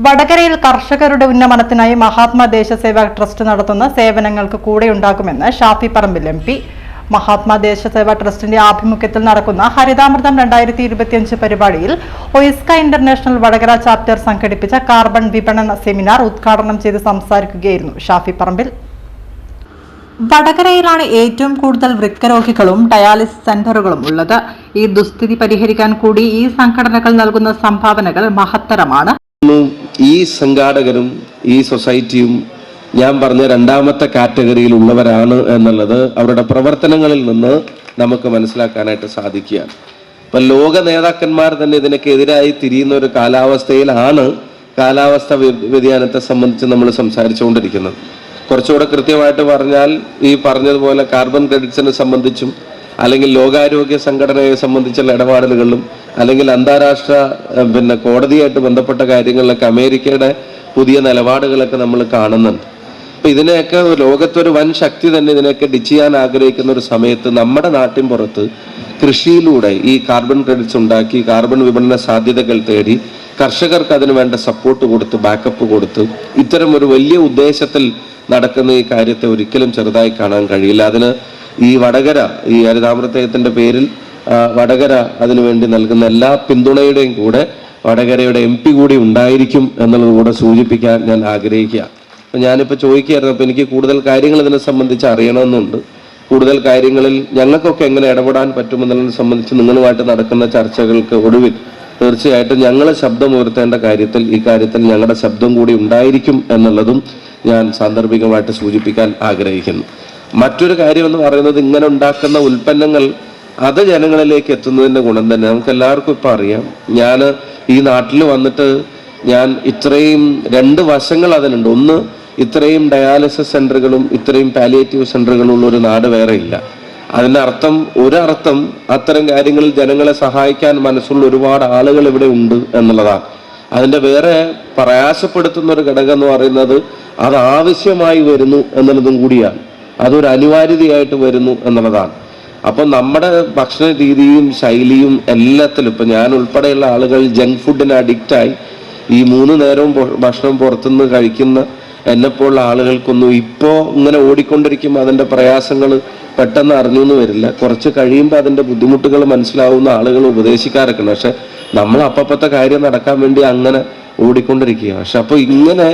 വടകരയിൽ കർഷകരുടെ ഉന്നമനത്തിനായി മഹാത്മാ ദേശസേവാ ട്രസ്റ്റ് നടത്തുന്ന സേവനങ്ങൾക്ക് കൂടെയുണ്ടാകുമെന്ന് ഷാഫി പറമ്പിൽ എം പി. മഹാത്മാ ദേശസേവാ ട്രസ്റ്റിന്റെ ആഭിമുഖ്യത്തിൽ നടക്കുന്ന ഹരിതാമൃതം രണ്ടായിരത്തി ഇരുപത്തിയഞ്ച് പരിപാടിയിൽ ഒയിസ്ക ഇന്റർനാഷണൽ വടകര ചാപ്റ്റർ സംഘടിപ്പിച്ച കാർബൺ വിപണന സെമിനാർ ഉദ്ഘാടനം ചെയ്ത് സംസാരിക്കുകയായിരുന്നു ഷാഫി പറമ്പിൽ. വടകരയിലാണ് ഏറ്റവും കൂടുതൽ വൃക്കരോഗികളും ഡയാലിസിസ് സെന്ററുകളും ഉള്ളത്. ഈ ദുസ്ഥിതി പരിഹരിക്കാൻ കൂടി ഈ സംഘടനകൾ നൽകുന്ന സംഭാവനകൾ മഹത്തരമാണ്. ഉം, ഈ സംഘാടകരും ഈ സൊസൈറ്റിയും ഞാൻ പറഞ്ഞ രണ്ടാമത്തെ കാറ്റഗറിയിൽ ഉള്ളവരാണ് എന്നുള്ളത് അവരുടെ പ്രവർത്തനങ്ങളിൽ നിന്ന് നമുക്ക് മനസ്സിലാക്കാനായിട്ട് സാധിക്കുകയാണ്. ഇപ്പൊ ലോക നേതാക്കന്മാർ തന്നെ ഇതിനൊക്കെതിരായി തിരിയുന്ന ഒരു കാലാവസ്ഥയിലാണ് കാലാവസ്ഥ വ്യതിയാനത്തെ സംബന്ധിച്ച് നമ്മൾ സംസാരിച്ചുകൊണ്ടിരിക്കുന്നത്. കുറച്ചുകൂടെ കൃത്യമായിട്ട് പറഞ്ഞാൽ ഈ പറഞ്ഞതുപോലെ കാർബൺ ക്രെഡിറ്റ്സിനെ സംബന്ധിച്ചും അല്ലെങ്കിൽ ലോകാരോഗ്യ സംഘടനയെ സംബന്ധിച്ചുള്ള ഇടപാടുകളിലും അല്ലെങ്കിൽ അന്താരാഷ്ട്ര പിന്നെ കോടതിയായിട്ട് ബന്ധപ്പെട്ട കാര്യങ്ങളിലൊക്കെ അമേരിക്കയുടെ പുതിയ നിലപാടുകളൊക്കെ നമ്മൾ കാണുന്നുണ്ട്. അപ്പൊ ഇതിനെയൊക്കെ ലോകത്തൊരു വൻ ശക്തി തന്നെ ഇതിനെയൊക്കെ ഡിച്ച് ചെയ്യാൻ ആഗ്രഹിക്കുന്ന ഒരു സമയത്ത് നമ്മുടെ നാട്ടിൻ പുറത്ത് കൃഷിയിലൂടെ ഈ കാർബൺ ക്രെഡിറ്റ്സ് ഉണ്ടാക്കി കാർബൺ വിപണന സാധ്യതകൾ തേടി കർഷകർക്ക് അതിന് വേണ്ട സപ്പോർട്ട് കൊടുത്ത് ബാക്കപ്പ് കൊടുത്ത് ഇത്തരം ഒരു വലിയ ഉദ്ദേശത്തിൽ നടക്കുന്ന ഈ കാര്യത്തെ ഒരിക്കലും ചെറുതായി കാണാൻ കഴിയില്ല. അതിന് ഈ വടകര ഈ ഹരിതാമൃതയത്തിന്റെ പേരിൽ വടകര അതിനുവേണ്ടി നൽകുന്ന എല്ലാ പിന്തുണയുടെയും കൂടെ വടകരയുടെ എം പി കൂടി ഉണ്ടായിരിക്കും എന്നുള്ളത് കൂടെ സൂചിപ്പിക്കാൻ ഞാൻ ആഗ്രഹിക്കുക. അപ്പൊ ഞാനിപ്പോൾ ചോദിക്കുകയായിരുന്നു അപ്പോൾ എനിക്ക് കൂടുതൽ കാര്യങ്ങൾ ഇതിനെ സംബന്ധിച്ച് അറിയണമെന്നുണ്ട്. കൂടുതൽ കാര്യങ്ങളിൽ ഞങ്ങൾക്കൊക്കെ എങ്ങനെ ഇടപെടാൻ പറ്റുമെന്നുള്ളതിനെ സംബന്ധിച്ച് നിങ്ങളുമായിട്ട് നടക്കുന്ന ചർച്ചകൾക്ക് ഒടുവിൽ തീർച്ചയായിട്ടും ഞങ്ങൾ ശബ്ദം ഉയർത്തേണ്ട കാര്യത്തിൽ ഈ കാര്യത്തിൽ ഞങ്ങളുടെ ശബ്ദം കൂടി ഉണ്ടായിരിക്കും എന്നുള്ളതും ഞാൻ സാന്ദർഭികമായിട്ട് സൂചിപ്പിക്കാൻ ആഗ്രഹിക്കുന്നു. മറ്റൊരു കാര്യം എന്ന് പറയുന്നത് ഇങ്ങനെ ഉണ്ടാക്കുന്ന ഉൽപ്പന്നങ്ങൾ അത് ജനങ്ങളിലേക്ക് എത്തുന്നതിന്റെ ഗുണം തന്നെ. നമുക്ക് എല്ലാവർക്കും ഇപ്പം അറിയാം. ഞാൻ ഈ നാട്ടിൽ വന്നിട്ട് ഞാൻ ഇത്രയും രണ്ട് വശങ്ങൾ അതിനുണ്ട് ഒന്ന് ഇത്രയും ഡയാലിസിസ് സെന്ററുകളും ഇത്രയും പാലിയേറ്റീവ് സെന്ററുകളും ഉള്ള ഒരു നാട് വേറെ ഇല്ല. അതിന്റെ അർത്ഥം ഒരർത്ഥം അത്തരം കാര്യങ്ങളിൽ ജനങ്ങളെ സഹായിക്കാൻ മനസ്സുള്ള ഒരുപാട് ആളുകൾ ഇവിടെ ഉണ്ട് എന്നുള്ളതാണ്. അതിന്റെ വേറെ പ്രയാസപ്പെടുത്തുന്ന ഒരു ഘടകം എന്ന് പറയുന്നത് അത് ആവശ്യമായി വരുന്നു എന്നുള്ളതും കൂടിയാണ്. അതൊരു അനിവാര്യതയായിട്ട് വരുന്നു എന്നുള്ളതാണ്. അപ്പം നമ്മുടെ ഭക്ഷണ രീതിയും ശൈലിയും എല്ലാത്തിലും ഇപ്പം ഞാൻ ഉൾപ്പെടെയുള്ള ആളുകൾ ജങ്ക് ഫുഡിന് അഡിക്റ്റായി ഈ മൂന്ന് നേരവും ഭക്ഷണം പുറത്തുനിന്ന് കഴിക്കുന്ന എന്നെപ്പോലുള്ള ആളുകൾക്കൊന്നും ഇപ്പോൾ ഇങ്ങനെ ഓടിക്കൊണ്ടിരിക്കുമ്പോൾ അതിന്റെ പ്രയാസങ്ങൾ പെട്ടെന്ന് അറിഞ്ഞു എന്ന് വരില്ല. കുറച്ച് കഴിയുമ്പോൾ അതിന്റെ ബുദ്ധിമുട്ടുകൾ മനസ്സിലാവുന്ന ആളുകൾ ഉപദേശിക്കാറൊക്കെ പക്ഷെ നമ്മൾ അപ്പപ്പത്തെ കാര്യം നടക്കാൻ വേണ്ടി അങ്ങനെ ഓടിക്കൊണ്ടിരിക്കുക പക്ഷെ അപ്പോൾ ഇങ്ങനെ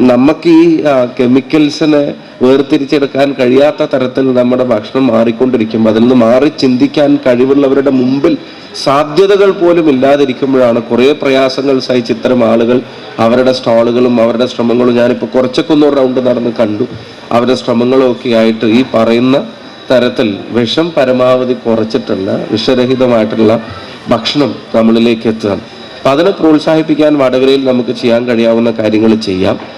നമുക്ക് ഈ കെമിക്കൽസിനെ വേർതിരിച്ചെടുക്കാൻ കഴിയാത്ത തരത്തിൽ നമ്മുടെ ഭക്ഷണം മാറിക്കൊണ്ടിരിക്കും. അതിൽ നിന്ന് മാറി ചിന്തിക്കാൻ കഴിവുള്ളവരുടെ മുമ്പിൽ സാധ്യതകൾ പോലും ഇല്ലാതിരിക്കുമ്പോഴാണ് കുറേ പ്രയാസങ്ങൾ സഹിച്ച് ഇത്തരം ആളുകൾ അവരുടെ സ്റ്റാളുകളും അവരുടെ ശ്രമങ്ങളും. ഞാനിപ്പോൾ കുറച്ചൊക്കെ ഒന്ന് റൗണ്ട് നടന്ന് കണ്ടു. അവരുടെ ശ്രമങ്ങളും ഒക്കെ ആയിട്ട് ഈ പറയുന്ന തരത്തിൽ വിഷം പരമാവധി കുറച്ചിട്ടുള്ള വിഷരഹിതമായിട്ടുള്ള ഭക്ഷണം നമ്മളിലേക്ക് എത്തുകയാണ്. അപ്പം അതിനെ പ്രോത്സാഹിപ്പിക്കാൻ വടകരയിൽ നമുക്ക് ചെയ്യാൻ കഴിയാവുന്ന കാര്യങ്ങൾ ചെയ്യാം.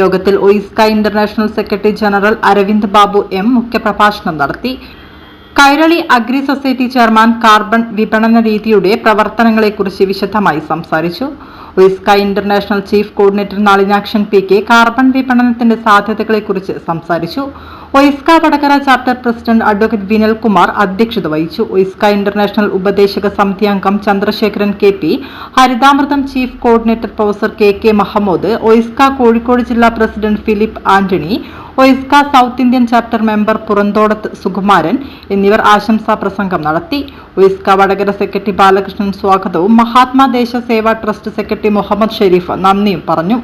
യോഗത്തിൽ OISCA international secretary general Aravind Babu M മുഖ്യപ്രഭാഷണം നടത്തി. Kairali agri society chairman carbon വിപണന രീതിയുടെ പ്രവർത്തനങ്ങളെക്കുറിച്ച് വിശദമായി സംസാരിച്ചു. OISCA international chief coordinator Nalinakshan P K carbon വിപണനത്തിന്റെ സാധ്യതകളെക്കുറിച്ച് സംസാരിച്ചു. OISCA Vadakara chapter president advocate Vinal Kumar അധ്യക്ഷത വഹിച്ചു. ഒയിസ്ക ഇന്റർനാഷണൽ ഉപദേശക സമിതി അംഗം Chandrasekharan K P Harithamritham chief coordinator professor K K Mahamood OISCA Kozhikode ജില്ലാ president Philip Antony OISCA south Indian chapter member Puranthodath Sukumaran എന്നിവർ ആശംസാ പ്രസംഗം നടത്തി. ഒയിസ്ക വടകര സെക്രട്ടറി ബാലകൃഷ്ണൻ സ്വാഗതവും മഹാത്മാ ദേശ സേവാ ട്രസ്റ്റ് സെക്രട്ടറി മുഹമ്മദ് ഷെരീഫ് നന്ദിയും പറഞ്ഞു.